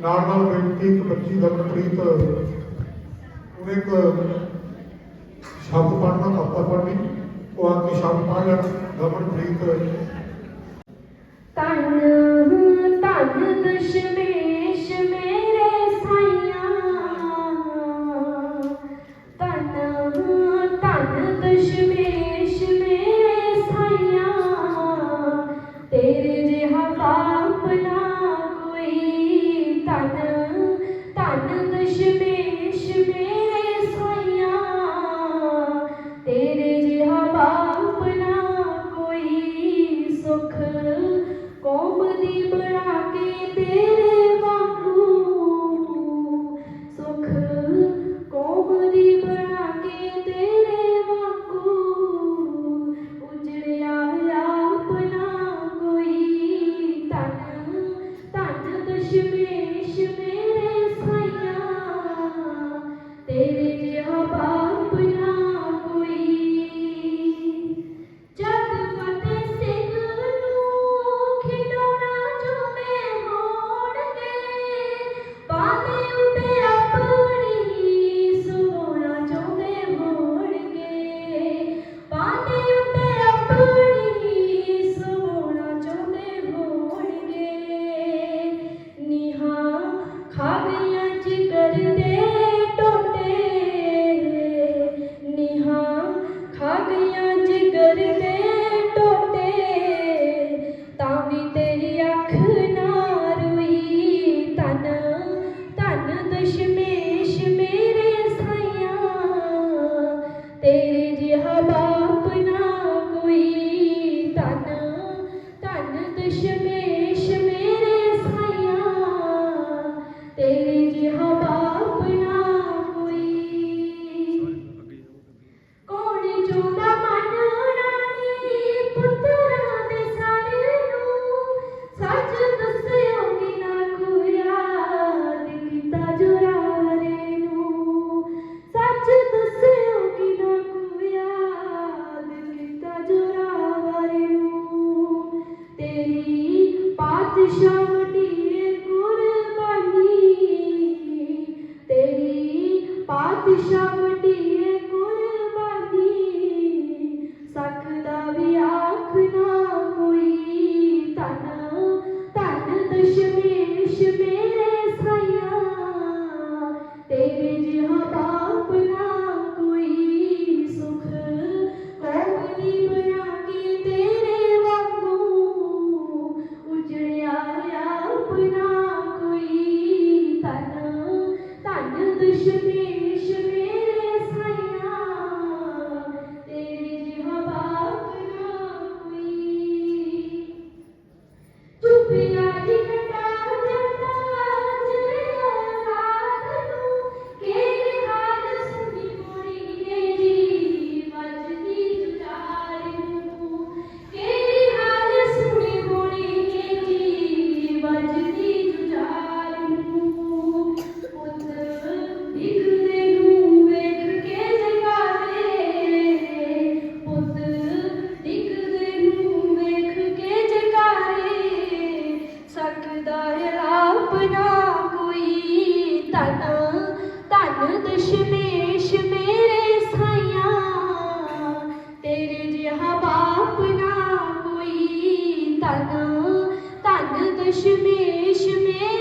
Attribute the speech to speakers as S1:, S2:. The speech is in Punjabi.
S1: ਨਾਲ ਨਾਲ ਬੇਨਤੀ ਇੱਕ ਬੱਚੀ ਦਾ ਪ੍ਰੀਤ ਉਹਨੇ ਇੱਕ ਸ਼ਬਦ ਪੜਨਾ ਪਾਪਾ ਪੜਨੀ ਉਹ ਆ ਕੇ ਸ਼ਬਦ ਪੜ ਲੈਣ government Preet
S2: you. Thank you. 大哥，大哥的师 tu, 命